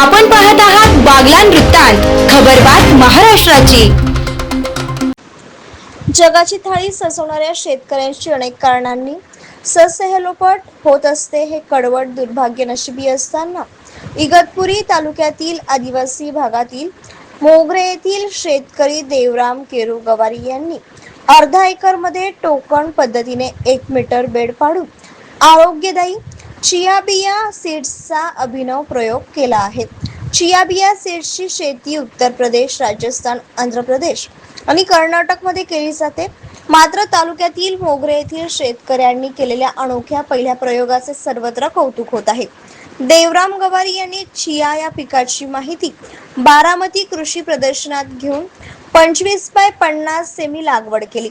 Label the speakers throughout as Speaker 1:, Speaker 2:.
Speaker 1: आपण पाहत आहात बागलान वृत्तांत खबरबात महाराष्ट्राची.
Speaker 2: जगाची थाळी सजवणाऱ्या शेतकऱ्यांची अनेक कारणांनी ससेहलोपट होत असते हे कडवट दुर्भाग्य नशिबी असताना. इगतपुरी तालुक्यातील आदिवासी भागातील मोगरे येथील शेतकरी देवराम केरू गवारी यांनी अर्धा एकरमध्ये टोकन पद्धतीने एक मीटर बेड पाडून आरोग्यदायी चिया बिया सीड्सचा अभिनव प्रयोग केला आहे. चिया बिया सीड्सची शेती उत्तर प्रदेश राजस्थान आंध्र प्रदेश आणि कर्नाटकमध्ये केली जाते. मात्र तालुक्यातील मोगरे येथील शेतकऱ्यांनी केलेल्या अनोख्या पहिल्या प्रयोगाचे सर्वत्र कौतुक होत आहे. देवराम गवारी यांनी चिया या पिकाची माहिती बारामती कृषी प्रदर्शनात घेऊन पंचवीस बाय पन्नास सेमी लागवड केली.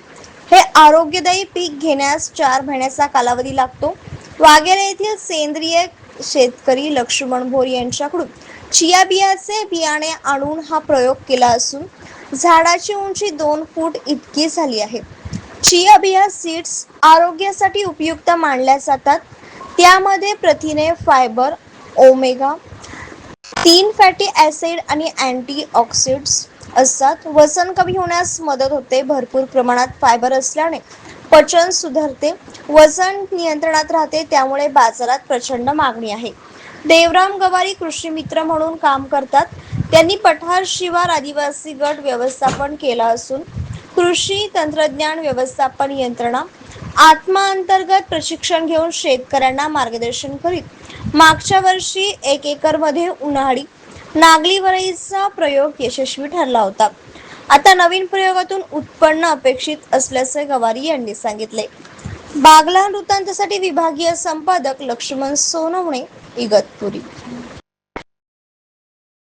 Speaker 2: हे आरोग्यदायी पीक घेण्यास चार महिन्याचा कालावधी लागतो. वाघेरे येथील सेंद्रिय शेतकरी लक्ष्मण भोर यांच्याकडून चिया बियाचे बियाणे आणून हा प्रयोग केला असून झाडाची उंची दोन फूट इतकी झाली आहे. चिया बिया सीड्स आरोग्यासाठी उपयुक्त मानल्या जातात. त्यामध्ये प्रथिने फायबर ओमेगा तीन फॅटी ॲसिड आणि अँटीऑक्सिड्स असतात. वजन कमी होण्यास मदत होते. भरपूर प्रमाणात फायबर असल्याने पचन सुधारते. वजन नियंत्रणात राहते त्यामुळे बाजारात प्रचंड मागणी आहे. देवराम गवारी कृषी मित्र म्हणून काम करतात. त्यांनी पठार शिवार आदिवासी गट व्यवस्थापन केला असून कृषी तंत्रज्ञान व्यवस्थापन यंत्रणा आत्मा अंतर्गत प्रशिक्षण घेऊन शेतकऱ्यांना मार्गदर्शन करीत मागच्या वर्षी एक एकरमध्ये उन्हाळी नागली वरईचा प्रयोग यशस्वी ठरला होता. आता नवीन प्रयोगातून उत्पन्न अपेक्षित असल्याचे गवारी यांनी सांगितले. बागला वृत्तांतासाठी विभागीय संपादक लक्ष्मण सोनवणे इगतपुरी.